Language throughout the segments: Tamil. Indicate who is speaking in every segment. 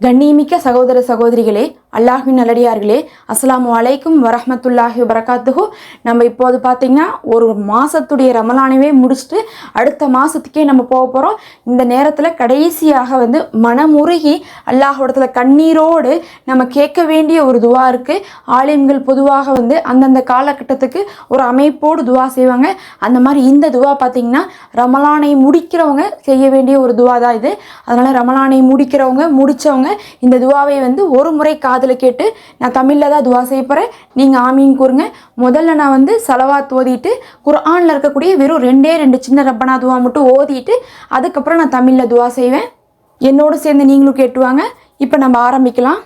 Speaker 1: கண்ணியமிக்க சகோதர சகோதரிகளே அல்லாஹ்வின் நல்லடியார்களே அஸ்ஸலாமு அலைக்கும் வரஹமத்துல்லாஹி வரகாத்துஹு நம்ம இப்போது பார்த்திங்கன்னா ஒரு மாதத்துடைய ரமலானவே முடிச்சுட்டு அடுத்த மாதத்துக்கே நம்ம போக போகிறோம் இந்த நேரத்தில் கடைசியாக வந்து மனமுருகி அல்லாஹோடத்தில் கண்ணீரோடு நம்ம கேட்க வேண்டிய ஒரு துவா இருக்குது ஆலிம்கள் பொதுவாக வந்து அந்தந்த காலகட்டத்துக்கு ஒரு அமைப்போடு துவா செய்வாங்க. அந்த மாதிரி இந்த துவா பார்த்தீங்கன்னா ரமலானை முடிக்கிறவங்க செய்ய வேண்டிய ஒரு துவா தான் இது. அதனால் ரமலானை முடிக்கிறவங்க முடித்தவங்க இந்த துவாவை வந்து ஒரு முறை காதில் கேட்டு நான் தமிழில் தான் துவா செய்ய போகிறேன் நீங்கள் ஆமீன் கூறுங்க. முதல்ல நான் வந்து சலவாத் ஓதிட்டு குர்ஆனில் இருக்கக்கூடிய வெறும் ரெண்டே ரெண்டு சின்ன ரப்பனா துவா மட்டும் ஓதிட்டு அதுக்கப்புறம் நான் தமிழில் துவா செய்வேன். என்னோடு சேர்ந்து நீங்களும் கேட்டுவாங்க இப்போ நம்ம ஆரம்பிக்கலாம்.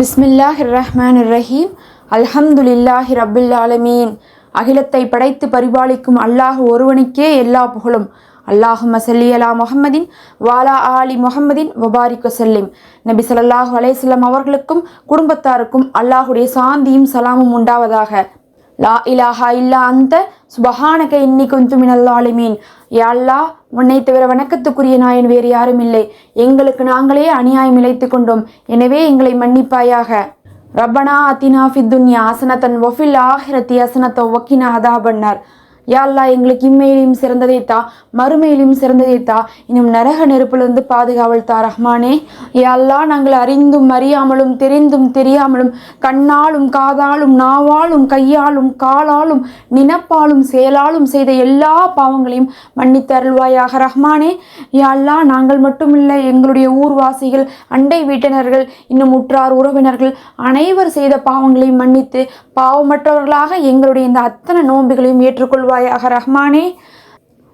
Speaker 1: பிஸ்மில்லாஹ் ரஹ்மான் ரஹீம் அல்ஹம்துலில்லாஹி ரபில் ஆலமீன். அகிலத்தை படைத்து பரிபாலிக்கும் அல்லாஹ் ஒருவனுக்கே எல்லா புகழும். அல்லாஹும்ம சல்லி அலா முஹம்மதின் வாலா ஆலி முஹம்மதின் வபாரிக்கு செல்லிம் நபி ஸல்லல்லாஹு அலைஹிஸ்ஸலாம் அவர்களுக்கும் குடும்பத்தாருக்கும் அல்லாஹுடைய சாந்தியும் சலாமும் உண்டாவதாக. லா இலாஹா இல்லா அந்த சுபஹானக இன்னி குந்து மினல் யா அல்லாஹ் உன்னை தவிர வணக்கத்துக்குரிய நாயன் வேறு யாரும் இல்லை. எங்களுக்கு நாங்களே அநியாயம் இழைத்து கொண்டோம். எனவே எங்களை மன்னிப்பாயாக. ரப்பனா அத்தினா ஃபித்துன்யா அசனத்தன் ஒஃபில் ஆஹிரத்தி அசனத்த ஒக்கினா அதா பண்ணார் யாழ்லா எங்களுக்கு இம்மையிலையும் சிறந்ததை தா மறுமையிலையும் சிறந்ததை தா. இன்னும் நரக நெருப்பிலிருந்து பாதுகாவல் தா ரஹ்மானே. யாழ்லா நாங்கள் அறிந்தும் அறியாமலும் தெரிந்தும் தெரியாமலும் கண்ணாலும் காதாலும் நாவாலும் கையாலும் காலாலும் நினப்பாலும் செயலாலும் செய்த எல்லா பாவங்களையும் மன்னித்து அருள்வாயாக ரஹ்மானே. யாழ்லா நாங்கள் மட்டுமில்லை எங்களுடைய ஊர்வாசிகள் அண்டை வீட்டினர்கள் இன்னும் உற்றார் உறவினர்கள் அனைவர் செய்த பாவங்களையும் மன்னித்து பாவமற்றவர்களாக எங்களுடைய இந்த அத்தனை நோன்புகளையும் ஏற்றுக்கொள்வார். ஏற்றுக்கொள்வாயாக ரஹ்மானே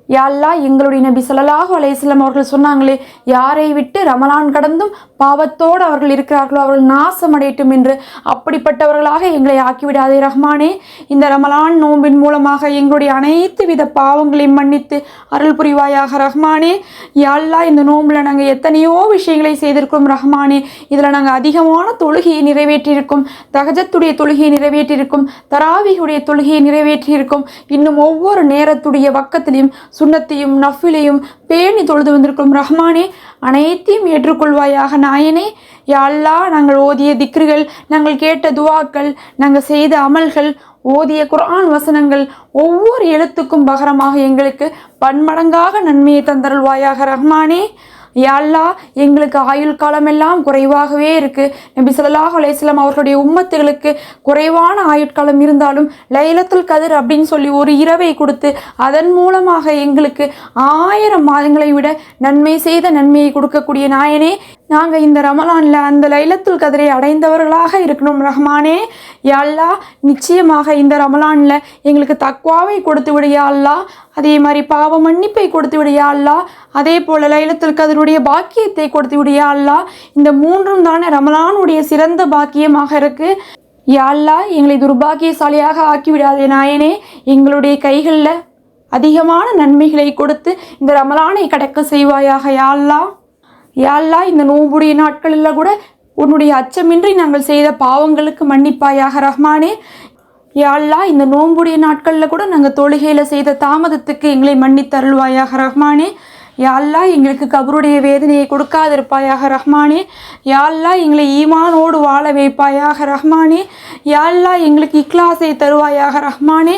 Speaker 1: யாழ்லா எங்களுடைய நபி சொல்லலாக அலைஹி அவர்கள் சொன்னாங்களே யாரை விட்டு ரமலான் கடந்தும் பாவத்தோடு அவர்கள் இருக்கிறார்களோ அவர்கள் நாசமடையட்டும் என்று. அப்படிப்பட்டவர்களாக எங்களை ஆக்கிவிடாதே ரஹ்மானே. இந்த ரமலான் நோன்பின் மூலமாக எங்களுடைய அனைத்து வித பாவங்களையும் மன்னித்து அருள் புரிவாயாக ரஹ்மானே. யாழ்லா இந்த நோம்பில் நாங்கள் எத்தனையோ விஷயங்களை செய்திருக்கிறோம் ரஹ்மானே. இதில் நாங்கள் அதிகமான தொழுகையை நிறைவேற்றியிருக்கோம். தகஜத்துடைய தொழுகையை நிறைவேற்றியிருக்கோம். தராவிகுடைய தொழுகையை நிறைவேற்றியிருக்கோம். இன்னும் ஒவ்வொரு நேரத்துடைய பக்கத்திலையும் சுண்ணத்தையும் நஃபிலையும் பேணி தொழுது வந்திருக்கும் ரஹ்மானே அனைத்தையும் ஏற்றுக்கொள்வாயாக நாயனே. யாழ்லா அல்லாஹ் நாங்கள் ஓதிய திக்ருகள் நாங்கள் கேட்ட துவாக்கள் நாங்கள் செய்த அமல்கள் ஓதிய குர்ஆன் வசனங்கள் ஒவ்வொரு எழுத்துக்கும் பகரமாக எங்களுக்கு பன்மடங்காக நன்மையை தந்தருள்வாயாக ரஹ்மானே. யா எங்களுக்கு ஆயுள் காலமெல்லாம் குறைவாகவே இருக்குது நபி ஸல்லல்லாஹு அலையம் அவர்களுடைய உம்மத்துகளுக்கு குறைவான ஆயுட்காலம் இருந்தாலும் லைலத்துல் கதிர் அப்படின்னு சொல்லி ஒரு இரவை கொடுத்து அதன் மூலமாக எங்களுக்கு ஆயிரம் மாதங்களை விட நன்மை செய்த நன்மையை கொடுக்கக்கூடிய நாயனே நாங்கள் இந்த ரமலானில் அந்த லைலத்துல் கதிரை அடைந்தவர்களாக இருக்கணும் ரஹ்மானே. யா நிச்சயமாக இந்த ரமலானில் எங்களுக்கு தக்வாவை கொடுத்து விடு யா அதே மாதிரி பாவ மன்னிப்பை கொடுத்து விடு யா அதே போல் லைலத்துல் கதிருடைய பாக்கியத்தை கொடுத்து விடு யா இந்த மூன்றும் தானே ரமலானுடைய சிறந்த பாக்கியமாக இருக்குது யாழ்லா எங்களை துர்பாக்கியசாலியாக ஆக்கி விடாதே நாயனே. எங்களுடைய கைகளில் அதிகமான நன்மைகளை கொடுத்து இந்த ரமலானை கடக்க செய்வாயாக யாழ்லா யாழ்லா இந்த நோம்புடைய நாட்களில் கூட உன்னுடைய அச்சமின்றி நாங்கள் செய்த பாவங்களுக்கு மன்னிப்பாயாக ரஹ்மானே. யாழ்லா இந்த நோம்புடைய நாட்களில் கூட நாங்கள் தொழுகையில் செய்த தாமதத்துக்கு எங்களை மன்னித்தருள்வாயாக ரஹ்மானே. யாழ்லா எங்களுக்கு கபருடைய வேதனையை கொடுக்காதிருப்பாயாக ரஹ்மானே. யாழ்லா எங்களை ஈமானோடு வாழ வைப்பாயாக ரஹ்மானே. யாழ்லா எங்களுக்கு இக்லாசை தருவாயாக ரஹ்மானே.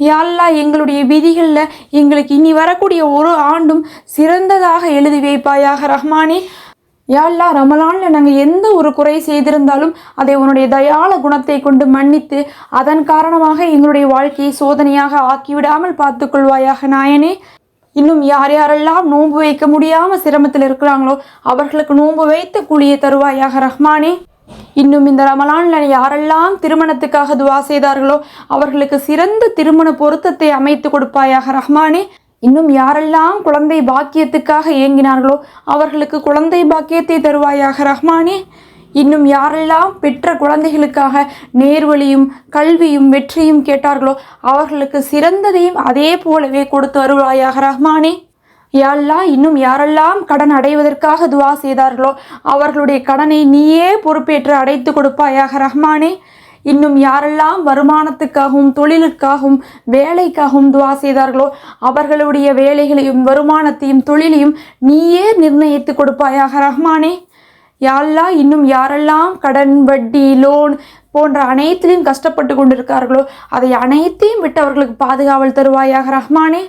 Speaker 1: யாழ்லா எங்களுடைய விதிகளில் எங்களுக்கு இனி வரக்கூடிய ஒரு ஆண்டும் சிறந்ததாக எழுதி வைப்பாயாக ரஹ்மானே. யாழ்லா ரமலானில் நாங்கள் எந்த ஒரு குறை செய்திருந்தாலும் அதை உன்னுடைய தயால குணத்தை கொண்டு மன்னித்து அதன் காரணமாக எங்களுடைய வாழ்க்கையை சோதனையாக ஆக்கிவிடாமல் பார்த்துக்கொள்வாயாக நாயனே. இன்னும் யார் யாரெல்லாம் நோன்பு வைக்க முடியாமல் சிரமத்தில் இருக்கிறாங்களோ அவர்களுக்கு நோன்பு வைத்து கூலியை தருவாயாக ரஹ்மானே. இன்னும் இந்த ரமலானில் யாரெல்லாம் திருமணத்துக்காக துவா செய்தார்களோ அவர்களுக்கு சிறந்த திருமண பொருத்தத்தை அமைத்து கொடுப்பாயாக ரஹ்மானே. இன்னும் யாரெல்லாம் குழந்தை பாக்கியத்துக்காக ஏங்கினார்களோ அவர்களுக்கு குழந்தை பாக்கியத்தை தருவாயாக ரஹ்மானே. இன்னும் யாரெல்லாம் பெற்ற குழந்தைகளுக்காக நேர்வழியும் கல்வியும் வெற்றியும் கேட்டார்களோ அவர்களுக்கு சிறந்ததையும் அதே போலவே கொடுத்து வருவாயாக ரஹ்மானே. யாழ்லா இன்னும் யாரெல்லாம் கடன் அடைவதற்காக துவா செய்தார்களோ அவர்களுடைய கடனை நீயே பொறுப்பேற்று அடைத்து கொடுப்பாயாக ரஹ்மானே. இன்னும் யாரெல்லாம் வருமானத்துக்காகவும் தொழிலுக்காகவும் வேலைக்காகவும் துவா செய்தார்களோ அவர்களுடைய வேலைகளையும் வருமானத்தையும் தொழிலையும் நீயே நிர்ணயித்து கொடுப்பாயாக ரஹ்மானே. யாழ்லா இன்னும் யாரெல்லாம் கடன் வட்டி லோன் போன்ற அனைத்திலையும் கஷ்டப்பட்டு கொண்டிருக்கார்களோ அதை அனைத்தையும் விட்டு அவர்களுக்கு பாதுகாவல் தருவாயாக ரஹ்மானே.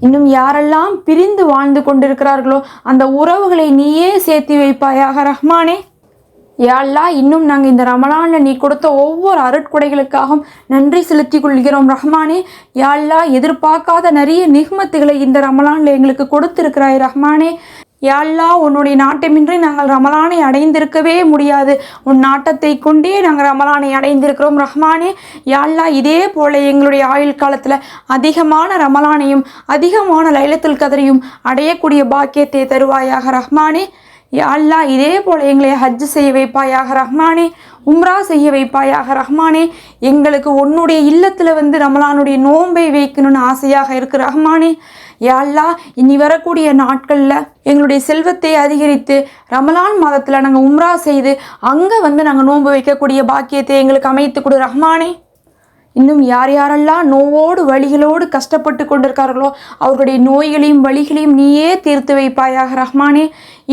Speaker 1: இன்னும் யாரெல்லாம் பிரிந்து வாழ்ந்து கொண்டிருக்கிறார்களோ அந்த உறவுகளை நீயே சேர்த்து வைப்பாயாக ரஹ்மானே. யாழ்லா இன்னும் நாங்கள் இந்த ரமலானில் நீ கொடுத்த ஒவ்வொரு அருட்கொடைகளுக்காகவும் நன்றி செலுத்திக் கொள்கிறோம் ரஹ்மானே. யாழ்லா எதிர்பார்க்காத நிறைய நிகமத்துகளை இந்த ரமலானில் எங்களுக்கு கொடுத்திருக்கிறாய் ரஹ்மானே. யாழ்லா உன்னுடைய நாட்டமின்றி நாங்கள் ரமலானை அடைந்திருக்கவே முடியாது. உன் நாட்டத்தை கொண்டே நாங்கள் ரமலானை அடைந்திருக்கிறோம் ரஹ்மானே. யாழ்லா இதே போல எங்களுடைய ஆயுள் காலத்தில் அதிகமான ரமலானையும் அதிகமான லைலத்துல் கதரையும் அடையக்கூடிய பாக்கியத்தை தருவாயாக ரஹ்மானே. யா இதே போல எங்களை ஹஜ் செய்ய வைப்பாயாக ரஹ்மானே. உம்ரா செய்ய வைப்பாயாக ரஹ்மானே. எங்களுக்கு உன்னுடைய இல்லத்தில் வந்து ரமலானுடைய நோன்பை வைக்கணும்னு ஆசையாக இருக்கு ரஹ்மானே. யாழ்லா இனி வரக்கூடிய நாட்களில் எங்களுடைய செல்வத்தை அதிகரித்து ரமலான் மாதத்தில் நாங்கள் உம்ரா செய்து அங்கே வந்து நாங்கள் நோன்பு வைக்கக்கூடிய பாக்கியத்தை எங்களுக்கு அமைத்து கொடு ரஹ்மானே. இன்னும் யார் யாரெல்லாம் நோவோடு வழிகளோடு கஷ்டப்பட்டு கொண்டிருக்கார்களோ அவர்களுடைய நோய்களையும் வழிகளையும் நீயே தீர்த்து வைப்பாயாக ரஹ்மானே.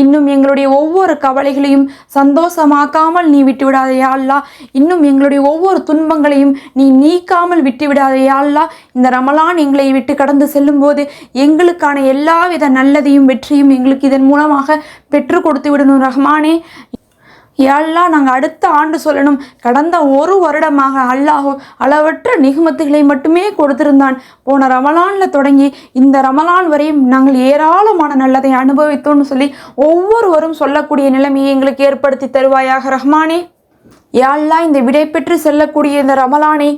Speaker 1: இன்னும் எங்களுடைய ஒவ்வொரு கவலைகளையும் சந்தோஷமாக்காமல் நீ விட்டு விடாதையா அல்லா. இன்னும் எங்களுடைய ஒவ்வொரு துன்பங்களையும் நீ நீக்காமல் விட்டு விடாதையா அல்லா. இந்த ரமலான் எங்களை விட்டு கடந்து செல்லும்போது எங்களுக்கான எல்லாவித நல்லதையும் வெற்றியும் எங்களுக்கு இதன் மூலமாக பெற்று கொடுத்து விடணும் ரஹ்மானே. யாழ்லா நாங்கள் அடுத்த ஆண்டு சொல்லணும். கடந்த ஒரு வருடமாக அல்லாஹோ அளவற்ற நிகமத்துகளை மட்டுமே கொடுத்திருந்தான். போன ரமலானில் தொடங்கி இந்த ரமலான் வரையும் நாங்கள் ஏராளமான நல்லதை அனுபவித்தோம்னு சொல்லி ஒவ்வொருவரும் சொல்லக்கூடிய நிலைமையை எங்களுக்கு ஏற்படுத்தி தருவாயாக ரஹ்மானே. யாழ்லா இந்த விடை பெற்று செல்லக்கூடிய இந்த ரமலானே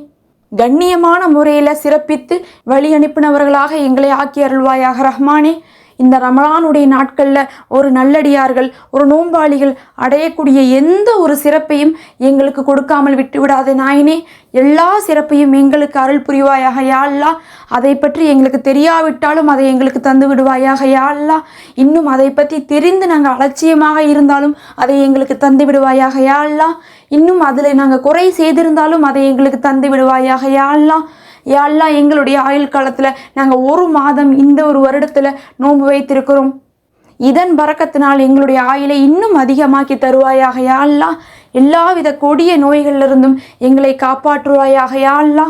Speaker 1: கண்ணியமான முறையில் சிறப்பித்து வழி அனுப்பினவர்களாக எங்களை ஆக்கி அருள்வாயாக ரஹ்மானே. இந்த ரமலானுடைய நாட்களில் ஒரு நல்லடியார்கள் ஒரு நோம்பாளிகள் அடையக்கூடிய எந்த ஒரு சிறப்பையும் எங்களுக்கு கொடுக்காமல் விட்டு விடாத நாயினே. எல்லா சிறப்பையும் எங்களுக்கு அருள் புரிவாயாக யாழ்லா அதை பற்றி எங்களுக்கு தெரியாவிட்டாலும் அதை எங்களுக்கு தந்து விடுவாயாக யாழ்லா இன்னும் அதை பற்றி தெரிந்து நாங்கள் அலட்சியமாக இருந்தாலும் அதை எங்களுக்கு தந்து விடுவாயாக யாழ்லா இன்னும் அதில் நாங்கள் குறை செய்திருந்தாலும் அதை எங்களுக்கு தந்து விடுவாயாக யா அல்லா எங்களுடைய ஆயுள் காலத்தில் நாங்கள் ஒரு மாதம் இந்த ஒரு வருடத்தில் நோன்பு வைத்திருக்கிறோம். இதன் பறக்கத்தினால் எங்களுடைய ஆயிலை இன்னும் அதிகமாக்கி தருவாயாக யா எல்லாவித கொடிய நோய்களிலிருந்தும் எங்களை காப்பாற்றுவாயாக யா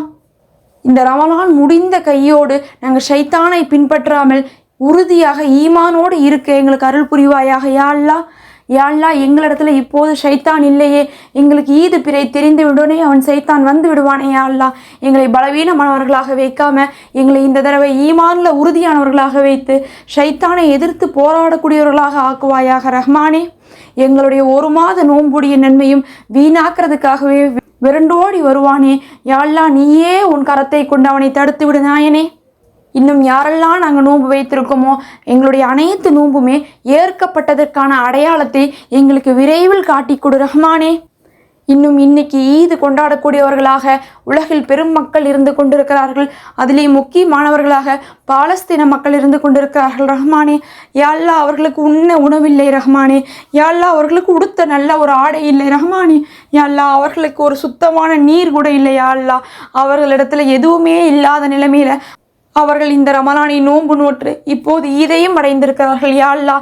Speaker 1: இந்த ரமலான் முடிந்த கையோடு நாங்கள் ஷைத்தானை பின்பற்றாமல் உறுதியாக ஈமானோடு இருக்க எங்களுக்கு அருள் புரிவாயாக யா யாழ்லா எங்களிடத்துல இப்போது ஷைத்தான் இல்லையே. எங்களுக்கு ஈது பிறை தெரிந்து விடுனே அவன் சைத்தான் வந்து விடுவானே யாழ்லா. எங்களை பலவீனமானவர்களாக வைக்காம எங்களை இந்த தடவை ஈமானில் உறுதியானவர்களாக வைத்து ஷைத்தானை எதிர்த்து போராடக்கூடியவர்களாக ஆக்குவாயாக ரஹ்மானே. எங்களுடைய ஒரு மாத நோன்புடைய நன்மையும் வீணாக்குறதுக்காகவே விரண்டோடி வருவானே. யாழ்லா நீயே உன் கரத்தை கொண்டு அவனை தடுத்து விடு நாயனே. இன்னும் யாரெல்லாம் நாங்கள் நோன்பு வைத்திருக்கோமோ எங்களுடைய அனைத்து நோன்புமே ஏற்கப்பட்டதற்கான அடையாளத்தை எங்களுக்கு விரைவில் காட்டி கொடு ரஹ்மானே. இன்னும் இன்னைக்கு ஈது கொண்டாடக்கூடியவர்களாக உலகில் பெரும் மக்கள் இருந்து கொண்டிருக்கிறார்கள். அதிலே முக்கியமானவர்களாக பாலஸ்தீன மக்கள் இருந்து கொண்டிருக்கிறார்கள் ரஹ்மானே. யாழ்லா அவர்களுக்கு உண்ண உணவில்லை ரஹ்மானே. யாழ்லா அவர்களுக்கு உடுத்த நல்ல ஒரு ஆடை இல்லை ரஹ்மானே. யாழ்லா அவர்களுக்கு ஒரு சுத்தமான நீர் கூட இல்லை யாழ்லா அவர்களிடத்துல எதுவுமே இல்லாத நிலைமையில் அவர்கள் இந்த ரமலானை நோன்பு நோற்று இப்போது ஈதையும் அடைந்திருக்கிறார்கள். யாழ்லா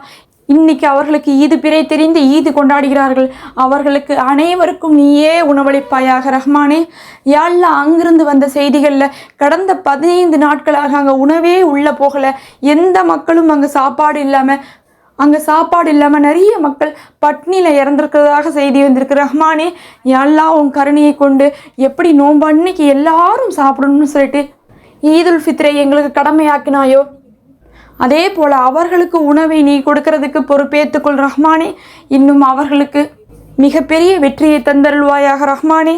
Speaker 1: இன்னைக்கு அவர்களுக்கு ஈது பிறை தெரிந்து ஈது கொண்டாடுகிறார்கள். அவர்களுக்கு அனைவருக்கும் நீயே உணவளிப்பாயாக ரஹ்மானே. யாழ்லா அங்கிருந்து வந்த செய்திகளில் கடந்த பதினைந்து நாட்களாக அங்கே உணவே உள்ளே போகலை. எந்த மக்களும் அங்கே சாப்பாடு இல்லாமல் அங்கே சாப்பாடு இல்லாமல் நிறைய மக்கள் பட்னியில் இறந்துருக்கிறதாக செய்தி வந்திருக்கு. ரஹ்மானே யா உன் கருணையை கொண்டு எப்படி நோம்பு அன்னைக்கு எல்லாரும் சாப்பிடணும்னு சொல்லிட்டு ஈதுல் ஃபித்ரை எங்களுக்கு கடமையாக்கினாயோ? அதே போல் அவர்களுக்கு உணவை நீ கொடுக்கறதுக்கு பொறுப்பேற்றுக்கொள் ரஹ்மானே. இன்னும் அவர்களுக்கு மிகப்பெரிய வெற்றியை தந்தருள்வாயாக ரஹ்மானே.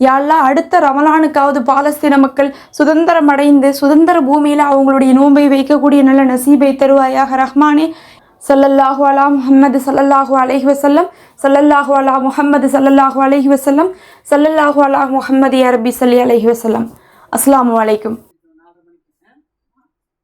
Speaker 1: யாழ்லா அடுத்த ரமலானுக்காவது பாலஸ்தீன மக்கள் சுதந்திரம் அடைந்து சுதந்திர பூமியில் அவங்களுடைய நோன்பை வைக்கக்கூடிய நல்ல நசீபை தருவாயாக ரஹ்மானே. சல்லல்லாஹு அலா முஹம்மது சல்லல்லாஹு அலஹி வசல்லம் சல்லல்லாஹு அலா முஹம்மது சல்லல்லாஹு அலஹி வசல்லம் சல்லல்லாஹு அலா முஹம்மது அரபி சல்லி அலஹி வசல்லம் আসসালামু আলাইকুম।